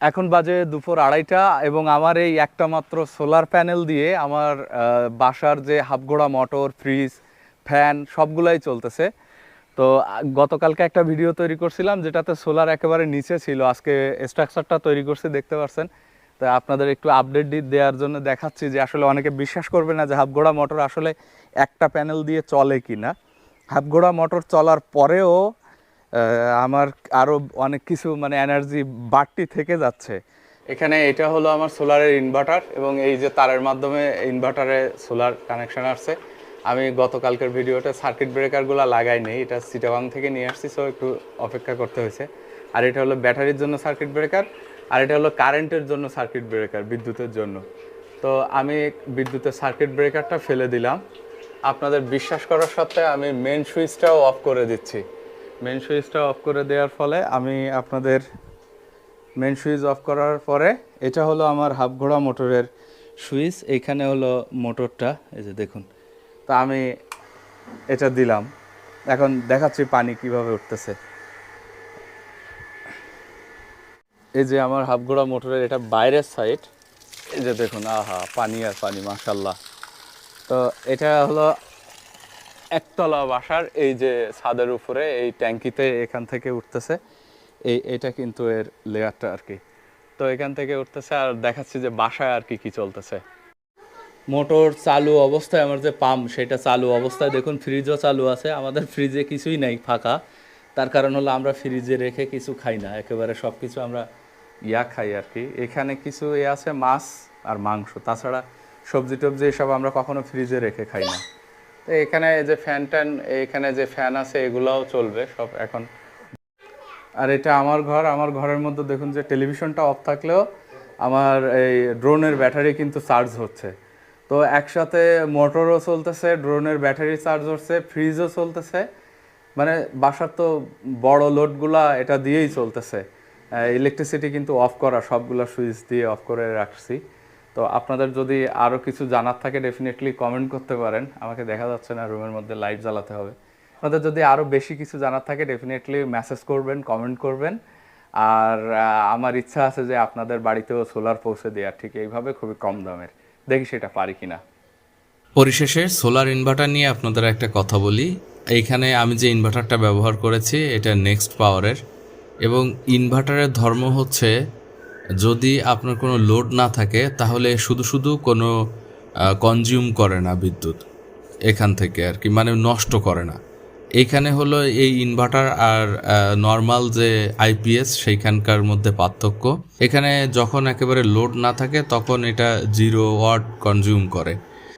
এখন বাজে দুপুর আড়াইটা এবং আমার এই একটা মাত্র সোলার প্যানেল দিয়ে আমার বাসার যে হাফঘোড়া মোটর, ফ্রিজ, ফ্যান, সবগুলাই চলতেছে। তো গতকালকে একটা ভিডিও তৈরি করছিলাম যেটাতে সোলার একেবারে নিচে ছিল। আজকে স্ট্রাকচারটা তৈরি করছি, দেখতে পাচ্ছেন তো আপনাদের একটু আপডেট দেওয়ার জন্য দেখাচ্ছি যে আসলে অনেকে বিশ্বাস করবে না যে হাফঘোড়া মোটর আসলে একটা প্যানেল দিয়ে চলে কি না হাফঘোড়া মোটর চলার পরেও আমার আরও অনেক কিছু মানে এনার্জি বাড়তি থেকে যাচ্ছে। এখানে এটা হলো আমার সোলারের ইনভার্টার এবং এই যে তারের মাধ্যমে ইনভার্টারে সোলার কানেকশন আসছে। আমি গতকালকের ভিডিওতে সার্কিট ব্রেকারগুলো লাগাই নেই, এটা সিটাবাং থেকে নিয়ে আসছি সো একটু অপেক্ষা করতে হয়েছে। আর এটা হলো ব্যাটারির জন্য সার্কিট ব্রেকার আর এটা হলো কারেন্টের জন্য সার্কিট ব্রেকার বিদ্যুতের জন্য। তো আমি বিদ্যুতের সার্কিট ব্রেকারটা ফেলে দিলাম। আপনাদের বিশ্বাস করার সত্ত্বে আমি মেন সুইচটাও অফ করে দিচ্ছি। মেন সুইচটা অফ করে দেওয়ার ফলে আমি আপনাদের মেন সুইচ অফ করার পরে এটা হলো আমার হাফ ঘোড়া মোটরের সুইচ এইখানে হলো মোটরটা, এই যে দেখুন। তা আমি এটা দিলাম। এখন দেখাচ্ছি পানি কীভাবে উঠতেছে। এই যে আমার হাফ ঘোড়া মোটরের এটা বাইরের সাইড এই যে দেখুন, আহা, পানি আর পানি মাশাল্লাহ তো এটা হলো একতলা বাসার এই যে ছাদের উপরে, এই ট্যাঙ্কিতে এখান থেকে উঠতেছে। এই, এটা কিন্তু এর লেয়ারটা আর কি। তো এখান থেকে উঠতেছে আর দেখাচ্ছি যে বাসায় আর কি কি চলতেছে। মোটর চালু অবস্থায়, আমার যে পাম্প, সেটা চালু অবস্থায়। দেখুন ফ্রিজও চালু আছে। আমাদের ফ্রিজে কিছুই নেই, ফাঁকা। তার কারণ হলো আমরা ফ্রিজে রেখে কিছু খাই না। একেবারে সব কিছু আমরা ইয়া খাই আর কি। এখানে কিছু এ আছে, মাছ আর মাংস। তাছাড়া সবজি টবজি এসব আমরা কখনো ফ্রিজে রেখে খাই না। তো এখানে যে ফ্যান ট্যান, এখানে যে ফ্যান আছে, এগুলাও চলবে সব এখন। আর এটা আমার ঘর, আমার ঘরের মধ্যে দেখুন যে টেলিভিশনটা অফ থাকলেও আমার এই ড্রোনের ব্যাটারি কিন্তু চার্জ হচ্ছে। তো একসাথে মোটরও চলতেছে ড্রোনের ব্যাটারি চার্জ হচ্ছে ফ্রিজও চলতেছে। মানে বাসার তো বড় লোডগুলা এটা দিয়েই চলতেছে। ইলেকট্রিসিটি কিন্তু অফ করা, সবগুলা সুইচ দিয়ে অফ করে রাখছি। তো আপনাদের যদি আরও কিছু জানার থাকে ডেফিনেটলি কমেন্ট করতে পারেন। আমাকে দেখা যাচ্ছে না রুমের মধ্যে লাইট জ্বালাতে হবে। আপনাদের যদি আরও বেশি কিছু জানার থাকে ডেফিনেটলি মেসেজ করবেন কমেন্ট করবেন। আর আমার ইচ্ছা আছে যে আপনাদের বাড়িতেও সোলার পৌঁছে দেওয়ার। ঠিক এইভাবে খুবই কম দামের। দেখি সেটা পারি কিনা। পরিশেষে সোলার ইনভার্টার নিয়ে আপনাদের একটা কথা বলি। এইখানে আমি যে ইনভার্টারটা ব্যবহার করেছি, এটা নেক্সট পাওয়ারের এবং ইনভার্টারের ধর্ম হচ্ছে যদি আপনার কোনো লোড না থাকে, তাহলে শুধু শুধু কোনো কনজিউম করে না বিদ্যুৎ এখান থেকে আর কি মানে নষ্ট করে না। এইখানে হলো এই ইনভার্টার আর নর্মাল যে আইপিএস সেইখানকার মধ্যে পার্থক্য। এখানে যখন একেবারে লোড না থাকে, তখন এটা জিরো ওয়াট কনজিউম করে।